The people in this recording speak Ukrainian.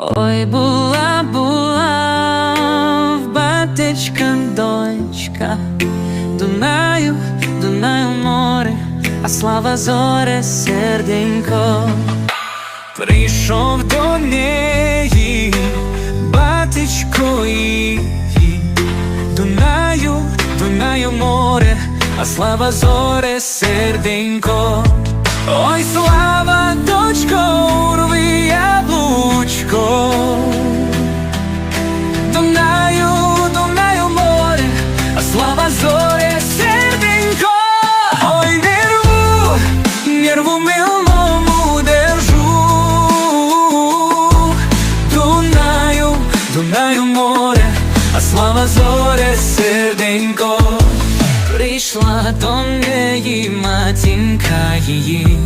Ой, була, була в батечка дочка, Дунаю, Дунаю море, а слава зоре серденько. Прийшов до неї, батечко її, Дунаю, Дунаю море, а слава зоре серденько. Ой, слава, а слава зоре серденько. Прийшла до неї матінка її,